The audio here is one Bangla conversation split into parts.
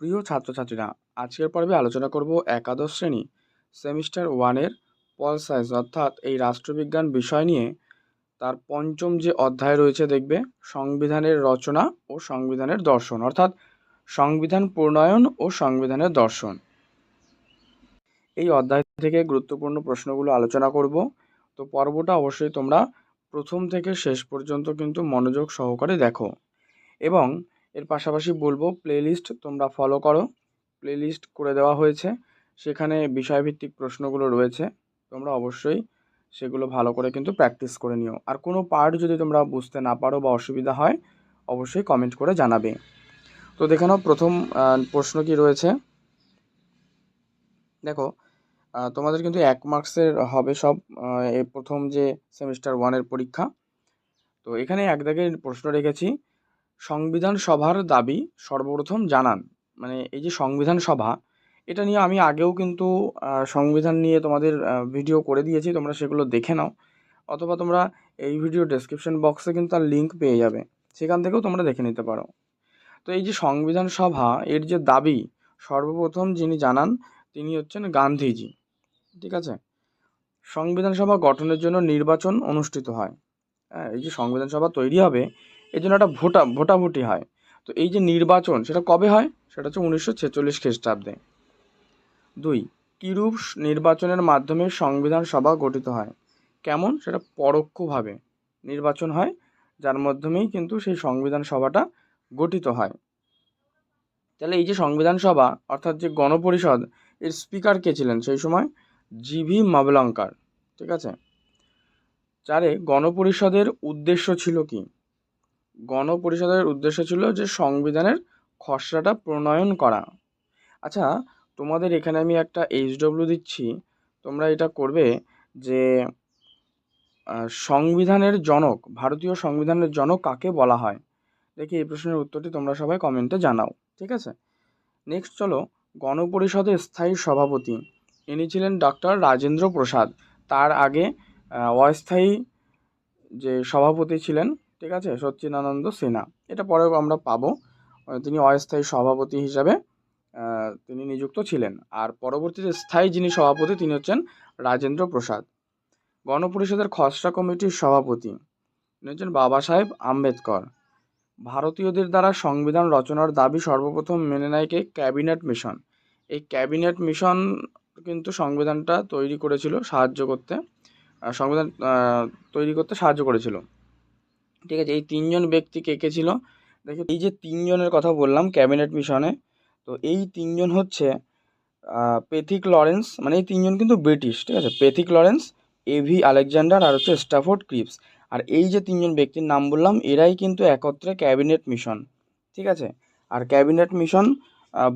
প্রিয় ছাত্রছাত্রীরা, আজকের পর্বে আলোচনা করব একাদশ শ্রেণি, সেমিস্টার ওয়ানের পল সায়েন্স অর্থাৎ এই রাষ্ট্রবিজ্ঞান বিষয় নিয়ে। তার পঞ্চম যে অধ্যায় রয়েছে দেখবে, সংবিধানের রচনা ও সংবিধানের দর্শন, অর্থাৎ সংবিধান প্রণয়ন ও সংবিধানের দর্শন। এই অধ্যায় থেকে গুরুত্বপূর্ণ প্রশ্নগুলো আলোচনা করব। তো পর্বটা অবশ্যই তোমরা প্রথম থেকে শেষ পর্যন্ত কিন্তু মনোযোগ সহকারে দেখো। এবং এর পাশাপাশি বলব প্লেলিস্ট তোমরা ফলো করো। প্লেলিস্ট করে দেওয়া হয়েছে। সেখানে বিষয়ভিত্তিক প্রশ্নগুলো রয়েছে। তোমরা অবশ্যই সেগুলো ভালো করে কিন্তু প্র্যাকটিস করে নিও। আর কোনো পার্ট যদি তোমরা বুঝতে না পারো বা অসুবিধা হয়, অবশ্যই কমেন্ট করে জানাবে। তো দেখে নাও প্রথম প্রশ্ন কি রয়েছে? দেখো তোমাদের কিন্তু এক মার্কসের হবে সব প্রথম যে সেমিস্টার ওয়ানের পরীক্ষা। তো এখানে এক দাগের প্রশ্ন রেখেছি। সংবিধান সভার দাবি সর্বপ্রথম জানান। মানে এই যে সংবিধান সভা, এটা নিয়ে আমি আগেও কিন্তু সংবিধান নিয়ে তোমাদের ভিডিও করে দিয়েছি, তোমরা সেগুলো দেখে নাও। অথবা তোমরা এই ভিডিও ডেসক্রিপশন বক্সে কিন্তু তার লিঙ্ক পেয়ে যাবে। সেখান থেকেও তোমরা দেখে নিতে পারো। তো এই যে সংবিধান সভা, এর যে দাবি, সর্বপ্রথম যিনি জানান, তিনি হচ্ছেন গান্ধীজি। ঠিক আছে? সংবিধান সভা গঠনের জন্য নির্বাচন অনুষ্ঠিত হয়। হ্যাঁ এই যে সংবিধান সভা তৈরি হবে এই জন্য একটা ভোটা, ভোটাভুটি হয়। তো এই যে নির্বাচন, সেটা কবে হয়? সেটা হচ্ছে উনিশশো ছেচল্লিশ খ্রিস্টাব্দে। দুই, কিরূপ নির্বাচনের মাধ্যমে সংবিধান সভা গঠিত হয়? কেমন? সেটা পরোক্ষভাবে নির্বাচন হয়, যার মাধ্যমেই কিন্তু সেই সংবিধান সভাটা গঠিত হয়। তাহলে এই যে সংবিধান সভা, অর্থাৎ যে গণপরিষদ, এর স্পিকার কে ছিলেন সেই সময়? G V Mavalankar. ঠিক আছে? চারে, গণপরিষদের উদ্দেশ্য ছিল কি? গণপরিষদের উদ্দেশ্য ছিল যে সংবিধানের খসড়াটা প্রণয়ন করা। আচ্ছা তোমাদের এখানে আমি একটা এইচডব্লিউ দিচ্ছি। তোমরা এটা করবে যে সংবিধানের জনক, ভারতীয় সংবিধানের জনক কাকে বলা হয়? দেখি এই প্রশ্নের উত্তরটি তোমরা সবাই কমেন্টে জানাও, ঠিক আছে? নেক্সট চলো, গণপরিষদের স্থায়ী সভাপতি। ইনি ছিলেন ডক্টর রাজেন্দ্র প্রসাদ। তার আগে অস্থায়ী যে সভাপতি ছিলেন ঠিক আছে? সচ্চিদানন্দ সিনহা এটা পরেও আমরা পাবো। তিনি অস্থায়ী সভাপতি হিসাবে তিনি নিযুক্ত ছিলেন। আর পরবর্তীতে স্থায়ী যিনি সভাপতি, তিনি হচ্ছেন রাজেন্দ্র প্রসাদ। গণপরিষদের খসড়া কমিটির সভাপতি। তিনি হচ্ছেন বাবা সাহেব আম্বেদকর। ভারতীয়দের দ্বারা সংবিধান রচনার দাবি সর্বপ্রথম মেনে নেয় কে? Cabinet mission. এই ক্যাবিনেট মিশন কিন্তু সংবিধানটা তৈরি করেছিল, সাহায্য করতে সংবিধান তৈরি করতে সাহায্য করেছিল। ঠিক আছে, এই তিনজন ব্যক্তি কে কে ছিল? দেখো, এই যে তিনজনের কথা বললাম ক্যাবিনেট মিশনে, তো এই তিনজন হচ্ছে পেথিক লরেন্স মানে এই তিনজন কিন্তু ব্রিটিশ, ঠিক আছে? পেথিক লরেন্স এভি আলেকজান্ডার আর হচ্ছে স্টাফোর্ড ক্রিপস। আর এই যে তিনজন ব্যক্তির নাম বললাম, এরাই কিন্তু একত্রে ক্যাবিনেট মিশন, ঠিক আছে? আর ক্যাবিনেট মিশন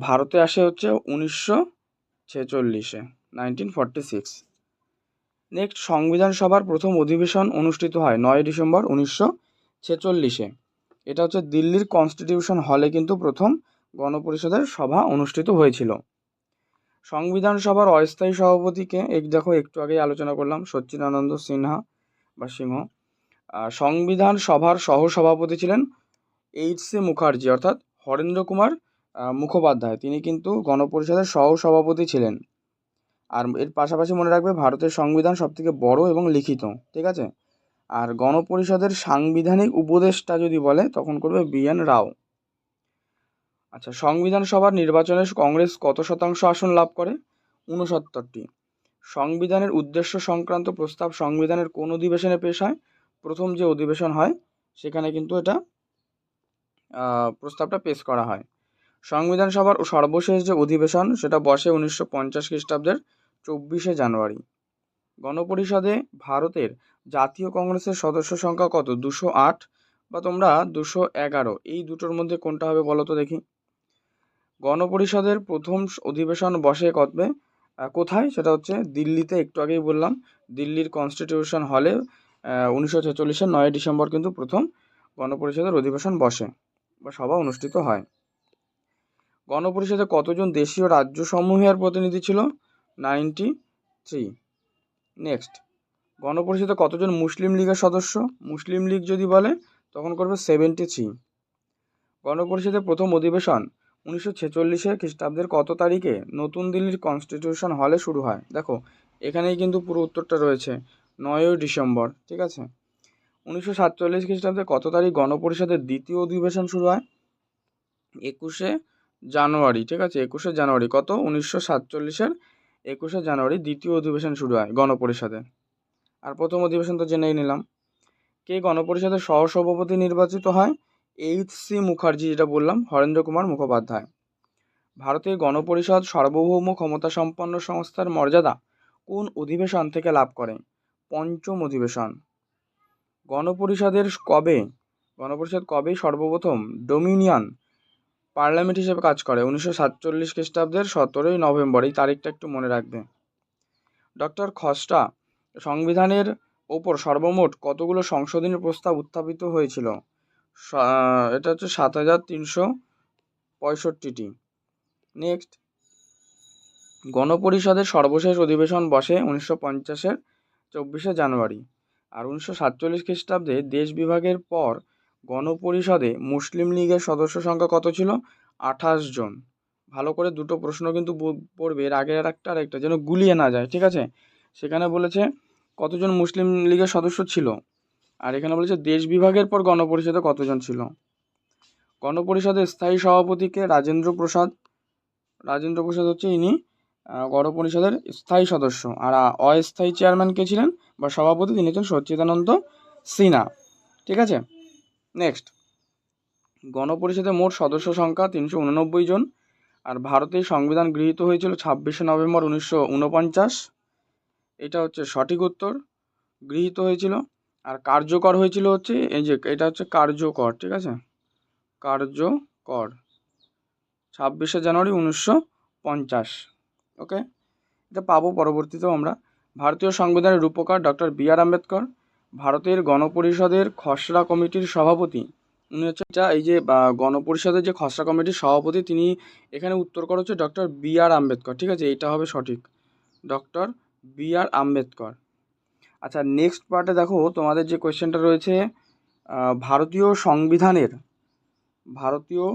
ভারতে আসে হচ্ছে উনিশশো ছেচল্লিশে, নাইনটিন ফর্টি সিক্স। নেক্সট, সংবিধান সভার প্রথম অধিবেশন অনুষ্ঠিত হয় নয় ডিসেম্বর উনিশশো ছেচল্লিশে। এটা হচ্ছে দিল্লির কনস্টিটিউশন হলে কিন্তু প্রথম গণপরিষদের সভা অনুষ্ঠিত হয়েছিল। সংবিধান সভার অস্থায়ী সভাপতিকে এক দেখো একটু আগেই আলোচনা করলাম, সচ্চিদানন্দ সিনহা বা সিংহ সংবিধান সভার সহসভাপতি ছিলেন এইচ সি মুখার্জি, অর্থাৎ হরেন্দ্র কুমার মুখোপাধ্যায়। তিনি কিন্তু গণপরিষদের সহসভাপতি ছিলেন। আর এর পাশাপাশি মনে রাখবে, ভারতের সংবিধান সবথেকে বড় এবং লিখিত, ঠিক আছে? আর গণপরিষদের সাংবিধানিক উপদেষ্টা যদি বলে, তখন করবে বি এন রাও। আচ্ছা সংবিধান সভার নির্বাচনে কংগ্রেস কত শতাংশ আসন লাভ করে? ঊনসত্তরটি। সংবিধানের উদ্দেশ্য সংক্রান্ত প্রস্তাব সংবিধানের কোন অধিবেশনে পেশ হয়? প্রথম যে অধিবেশন হয়, সেখানে কিন্তু এটা প্রস্তাবটা পেশ করা হয়। সংবিধান সভার সর্বশেষ যে অধিবেশন, সেটা বসে উনিশশো পঞ্চাশ খ্রিস্টাব্দের চব্বিশে জানুয়ারি। গণপরিষদে ভারতের জাতীয় কংগ্রেসের সদস্য সংখ্যা কত? দুশো আট বা তোমরা দুশো এগারো? এই দুটোর মধ্যে কোনটা হবে বলো তো দেখি। গণপরিষদের প্রথম অধিবেশন বসে কবে কোথায়? সেটা হচ্ছে দিল্লিতে, একটু আগেই বললাম। দিল্লির কনস্টিটিউশন হলে উনিশশো ছেচল্লিশের নয় ডিসেম্বর কিন্তু প্রথম গণপরিষদের অধিবেশন বসে বা সভা অনুষ্ঠিত হয়। গণপরিষদে কতজন দেশীয় রাজ্য সমূহের প্রতিনিধি ছিল? Ninety three. নেক্সট। গণপরিষদে কতজন মুসলিম লীগের সদস্য? মুসলিম লীগ যদি বলে, তখন করবে সেভেন্টি থ্রি গণপরিষদের প্রথম অধিবেশন উনিশশো ছেচল্লিশে খ্রিস্টাব্দের কত তারিখে? নতুন দিল্লির কনস্টিটিউশন হলে শুরু হয়। দেখো, এখানেই কিন্তু পুরো উত্তরটা রয়েছে, নয়ই ডিসেম্বর, ঠিক আছে? উনিশশো সাতচল্লিশ খ্রিস্টাব্দে কত তারিখ গণপরিষদের দ্বিতীয় অধিবেশন শুরু হয়? একুশে জানুয়ারি, ঠিক আছে? একুশে জানুয়ারি, কত? উনিশশো সাতচল্লিশের একুশে জানুয়ারি দ্বিতীয় অধিবেশন শুরু হয় গণপরিষদে। আর প্রথম অধিবেশন তো জেনেই নিলাম। কে গণপরিষদের সহসভাপতি নির্বাচিত হয়? এইচ সি মুখার্জি, যেটা বললাম, হরেন্দ্র কুমার মুখোপাধ্যায়। ভারতের গণপরিষদ সার্বভৌম ক্ষমতাসম্পন্ন সংস্থার মর্যাদা কোন অধিবেশন থেকে লাভ করে? পঞ্চম অধিবেশন। গণপরিষদের কবে, গণপরিষদ কবে সর্বপ্রথম ডোমিনিয়ন পার্লামেন্ট হিসেবে কাজ করে। উনিশশো সাতচল্লিশ খ্রিস্টাব্দের সতেরোই নভেম্বর, এই তারিখটা একটু মনে রাখবে। ডক্টর খসড়া, সংবিধানের ওপর সর্বমোট কতগুলো সংশোধনী প্রস্তাব উত্থাপিত হয়েছিল? এটা হচ্ছে সাত হাজার তিনশো পঁয়ষট্টিটি। নেক্সট। গণপরিষদের সর্বশেষ অধিবেশন বসে উনিশশো পঞ্চাশের চব্বিশে জানুয়ারি। আর উনিশশো সাতচল্লিশ খ্রিস্টাব্দে দেশ বিভাগের পর গণপরিষদে মুসলিম লীগের সদস্য সংখ্যা কত ছিল? আঠাশ জন। ভালো করে দুটো প্রশ্ন কিন্তু পড়বে। এর আগের আর একটা আর একটা, যেন গুলিয়ে না যায়, ঠিক আছে? সেখানে বলেছে কতজন মুসলিম লীগের সদস্য ছিল? আর এখানে বলেছে দেশ বিভাগের পর গণপরিষদে কতজন ছিল? গণপরিষদের স্থায়ী সভাপতিকে রাজেন্দ্র প্রসাদ। রাজেন্দ্র প্রসাদ হচ্ছে ইনি গণপরিষদের স্থায়ী সদস্য। আর অস্থায়ী চেয়ারম্যান কে ছিলেন? বা সভাপতি, তিনি হচ্ছেন সচ্চিদানন্দ সিনহা, ঠিক আছে? নেক্সট গণপরিষদের মোট সদস্য সংখ্যা তিনশো উননব্বই জন, আর ভারতের সংবিধান গৃহীত হয়েছিল ছাব্বিশে নভেম্বর উনিশশো উনপঞ্চাশ। এটা হচ্ছে সঠিক উত্তর। গৃহীত হয়েছিল, আর কার্যকর হয়েছিল হচ্ছে, এই যে, এটা হচ্ছে কার্যকর, ঠিক আছে? কার্যকর। ছাব্বিশে জানুয়ারি উনিশশো পঞ্চাশ, ওকে? এটা পাবো পরবর্তীতেও আমরা। ভারতীয় সংবিধানের রূপকার ডক্টর বি আর আম্বেদকর ভারতের গণপরিষদের খসড়া কমিটির সভাপতি। উনি হচ্ছে এই যে গণপরিষদের যে খসড়া কমিটির সভাপতি, তিনি এখানে উত্তর করা হচ্ছে ডক্টর বি আর আম্বেদকর, ঠিক আছে? এটা হবে সঠিক। Doctor B R Ambedkar. আচ্ছা নেক্সট পার্টে দেখো, তোমাদের যে কোয়েশ্চেনটা রয়েছে ভারতীয় সংবিধানের ভারতীয়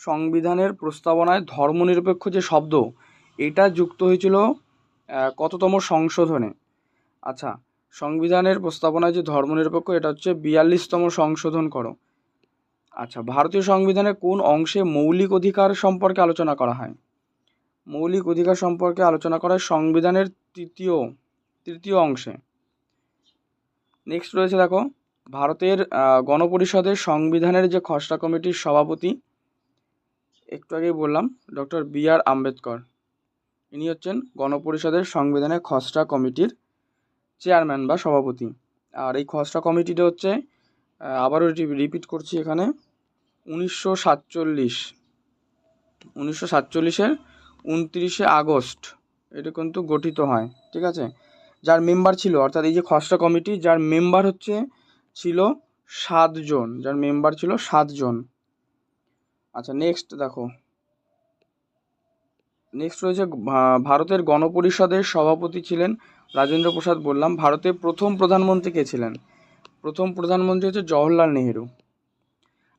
সংবিধানের প্রস্তাবনায় ধর্মনিরপেক্ষ যে শব্দ, এটা যুক্ত হয়েছিল কততম সংশোধনে। আচ্ছা সংবিধানের প্রস্তাবনায় যে ধর্মনিরপেক্ষ, এটা হচ্ছে বিয়াল্লিশতম সংশোধন করো। আচ্ছা ভারতীয় সংবিধানের কোন অংশে মৌলিক অধিকার সম্পর্কে আলোচনা করা হয়? মৌলিক অধিকার সম্পর্কে আলোচনা করা হয় সংবিধানের তৃতীয় তৃতীয় অংশে। নেক্সট রয়েছে দেখো, ভারতের গণপরিষদের সংবিধানের যে খসড়া কমিটির সভাপতি, একটু আগেই বললাম, ডক্টর বি আর আম্বেদকর। ইনি হচ্ছেন গণপরিষদের সংবিধানের খসড়া কমিটির চেয়ারম্যান বা সভাপতি। আর এই খসড়া কমিটিটা হচ্ছে আবারও রিপিট করছি এখানে, উনিশশো সাতচল্লিশ। উনিশশো সাতচল্লিশের উনত্রিশে আগস্ট এটা কিন্তু গঠিত হয়, ঠিক আছে? যার মেম্বার ছিল, অর্থাৎ এই যে খসড়া কমিটি, যার মেম্বার হচ্ছে, ছিল সাতজন যার মেম্বার ছিল সাতজন আচ্ছা নেক্সট দেখো। নেক্সট রয়েছে ভারতের গণপরিষদের সভাপতি ছিলেন রাজেন্দ্র প্রসাদ বললাম, ভারতের প্রথম প্রধানমন্ত্রী কে ছিলেন? প্রথম প্রধানমন্ত্রী হচ্ছে জওহরলাল নেহেরু।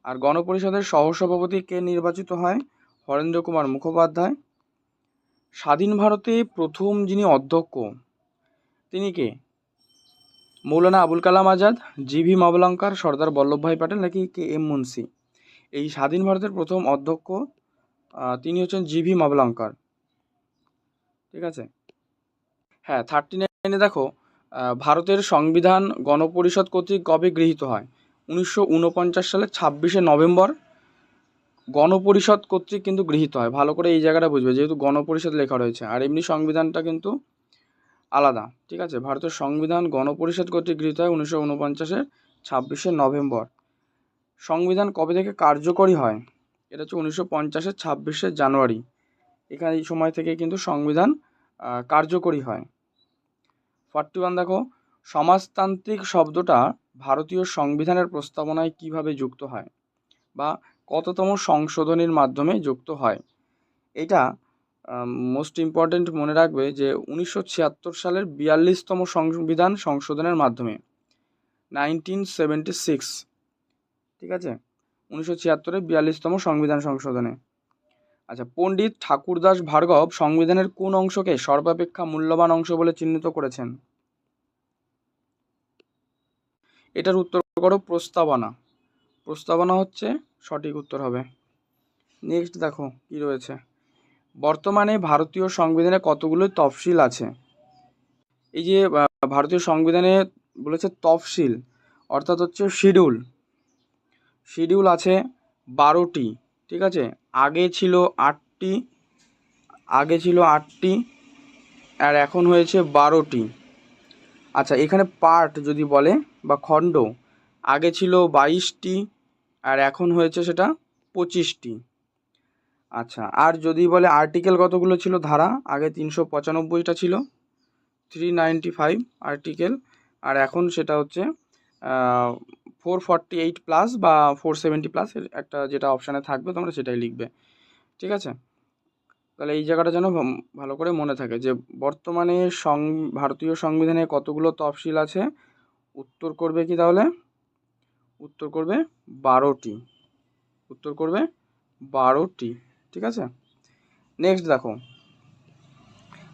আর গণপরিষদের সহসভাপতি কে নির্বাচিত হয়? হরেন্দ্র কুমার মুখোপাধ্যায়। স্বাধীন ভারতে প্রথম যিনি অধ্যক্ষ, তিনি কে? মৌলানা আবুল কালাম আজাদ, জি ভি মাবলঙ্কার, সর্দার বল্লভভাই প্যাটেল নাকি কে এম মুন্সি? এই স্বাধীন ভারতের প্রথম অধ্যক্ষ তিনি হচ্ছেন জি ভি মাবলঙ্কার। ঠিক আছে? হ্যাঁ থার্টি নাইনে দেখো ভারতের সংবিধান গণপরিষদ কর্তৃক কবে গৃহীত হয়? উনিশশো উনপঞ্চাশ সালের ছাব্বিশে নভেম্বর। গণপরিষদ কর্তৃক কিন্তু গৃহীত হয়। ভালো করে এই জায়গাটা বুঝবে, যেহেতু গণপরিষদ লেখা রয়েছে। আর এমনি সংবিধানটা কিন্তু আলাদা, ঠিক আছে? ভারতের সংবিধান গণপরিষদ কর্তৃক গৃহীত হয় উনিশশো উনপঞ্চাশের ছাব্বিশে নভেম্বর। সংবিধান কবে থেকে কার্যকরী হয়? এটা হচ্ছে উনিশশো পঞ্চাশের ছাব্বিশে জানুয়ারি। এখানে এই সময় থেকে কিন্তু সংবিধান কার্যকরী হয়। ফর্টি ওয়ান দেখো, সমাজতান্ত্রিক শব্দটা ভারতীয় সংবিধানের প্রস্তাবনায় কীভাবে যুক্ত হয় বা কততম সংশোধনীর মাধ্যমে যুক্ত হয়, এটা মোস্ট ইম্পর্ট্যান্ট মনে রাখবে যে উনিশশো ছিয়াত্তর সালের বিয়াল্লিশতম সংবিধান সংশোধনের মাধ্যমে নাইনটিন সেভেন্টি সিক্স ঠিক আছে? উনিশশো ছিয়াত্তরের বিয়াল্লিশতম সংবিধান সংশোধনে। আচ্ছা পণ্ডিত ঠাকুরদাস ভার্গব সংবিধানের কোন অংশকে সর্বাপেক্ষা মূল্যবান অংশ বলে চিহ্নিত করেছেন? এটার উত্তর করো, প্রস্তাবনা। প্রস্তাবনা হচ্ছে, সঠিক উত্তর হবে। নেক্সট দেখো, কি রয়েছে? বর্তমানে ভারতীয় সংবিধানে কতগুলো তফসিল আছে? এই যে ভারতীয় সংবিধানে বলেছে তফসিল, অর্থাৎ হচ্ছে শিডিউল। শিডিউল আছে বারোটি। ঠিক আছে? আগে ছিল আটটি, আগে ছিল আটটি, আর এখন হয়েছে বারোটি। আচ্ছা এখানে পার্ট যদি বলে, বা খণ্ড, আগে ছিল বাইশটি, আর এখন হয়েছে সেটা পঁচিশটি। আচ্ছা আর যদি বলে আর্টিকেল কতগুলো ছিল ধারা? আগে তিনশো পঁচানব্বইটা ছিল থ্রি নাইনটি ফাইভ আর্টিকেল আর এখন সেটা হচ্ছে ফোর ফর্টি এইট প্লাস বা ফোর সেভেন্টি প্লাস একটা যেটা অপশানে থাকবে, তোমরা সেটাই লিখবে। ঠিক আছে? তাহলে এই জায়গাটা যেন ভালো করে মনে থাকে যে, বর্তমানে সং, ভারতীয় সংবিধানে কতগুলো তফসিল আছে? উত্তর করবে কি তাহলে? উত্তর করবে বারোটি। উত্তর করবে বারোটি। ঠিক আছে? নেক্সট দেখো।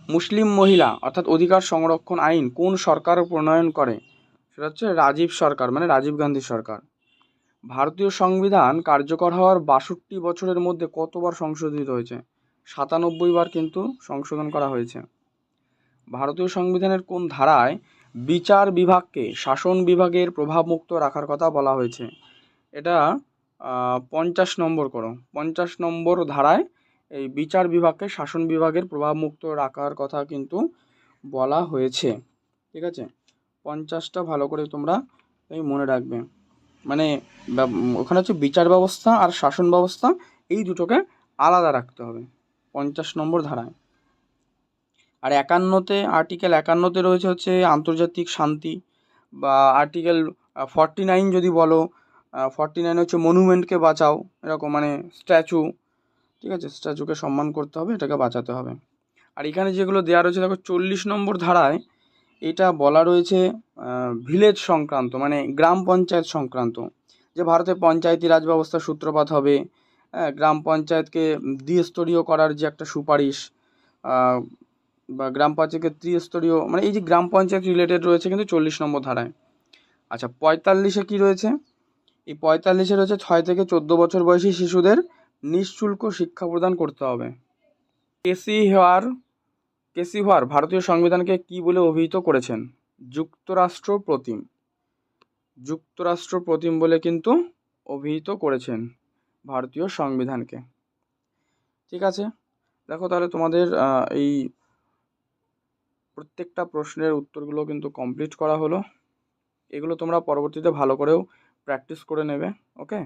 মুসলিম মহিলা, অর্থাৎ অধিকার সংরক্ষণ আইন কোন সরকার প্রণয়ন করে? সেটা হচ্ছে রাজীব সরকার মানে রাজীব গান্ধী সরকার। ভারতীয় সংবিধান কার্যকর হওয়ার বাষট্টি বছরের মধ্যে কতবার সংশোধিত হয়েছে? সাতানব্বই বার কিন্তু সংশোধন করা হয়েছে। ভারতীয় সংবিধানের কোন ধারায় বিচার বিভাগকে শাসন বিভাগের প্রভাবমুক্ত রাখার কথা বলা হয়েছে? এটা পঞ্চাশ নম্বর করো। পঞ্চাশ নম্বর ধারায় এই বিচার বিভাগকে শাসন বিভাগের প্রভাবমুক্ত রাখার কথা কিন্তু বলা হয়েছে। ঠিক আছে? পঞ্চাশটা ভালো করে তোমরা এই মনে রাখবে। মানে ওখানে হচ্ছে বিচার ব্যবস্থা আর শাসন ব্যবস্থা, এই দুটোকে আলাদা রাখতে হবে পঞ্চাশ নম্বর ধারায়। আর একান্নতে, আর্টিকেল একান্নতে রয়েছে হচ্ছে আন্তর্জাতিক শান্তি বা আর্টিকেল ফর্টি নাইন যদি বলো ফর্টি নাইন হচ্ছে মনুমেন্টকে বাঁচাও, এরকম মানে স্ট্যাচু, ঠিক আছে? স্ট্যাচুকে সম্মান করতে হবে, এটাকে বাঁচাতে হবে। আর এখানে যেগুলো দেওয়া রয়েছে, দেখো চল্লিশ নম্বর ধারায় এটা বলা রয়েছে ভিলেজ সংক্রান্ত মানে গ্রাম পঞ্চায়েত সংক্রান্ত। যে ভারতে পঞ্চায়েতি রাজ ব্যবস্থার সূত্রপাত হবে হ্যাঁ গ্রাম পঞ্চায়েতকে দ্বিস্তরীয় করার যে একটা সুপারিশ বা গ্রাম পঞ্চায়েতকে ত্রিস্তরীয় মানে এই যে গ্রাম পঞ্চায়েত রিলেটেড রয়েছে কিন্তু চল্লিশ নম্বর ধারায়। আচ্ছা পঁয়তাল্লিশে কি রয়েছে? এই পঁয়তাল্লিশে রয়েছে ছয় থেকে চোদ্দ বছর বয়সী শিশুদের নিঃশুল্ক শিক্ষা প্রদান করতে হবে। এসি হেয়ার কেসি হোয়ার ভারতীয় সংবিধানকে কি বলে অভিহিত করেছেন? যুক্তরাষ্ট্র প্রতিম। যুক্তরাষ্ট্র প্রতিম বলে কিন্তু অভিহিত করেছেন ভারতীয় সংবিধানকে। ঠিক আছে? দেখো তাহলে তোমাদের এই প্রত্যেকটা প্রশ্নের উত্তরগুলো কিন্তু কমপ্লিট করা হলো। এগুলো তোমরা পরবর্তীতে ভালো করেও প্র্যাকটিস করে নেবে ওকে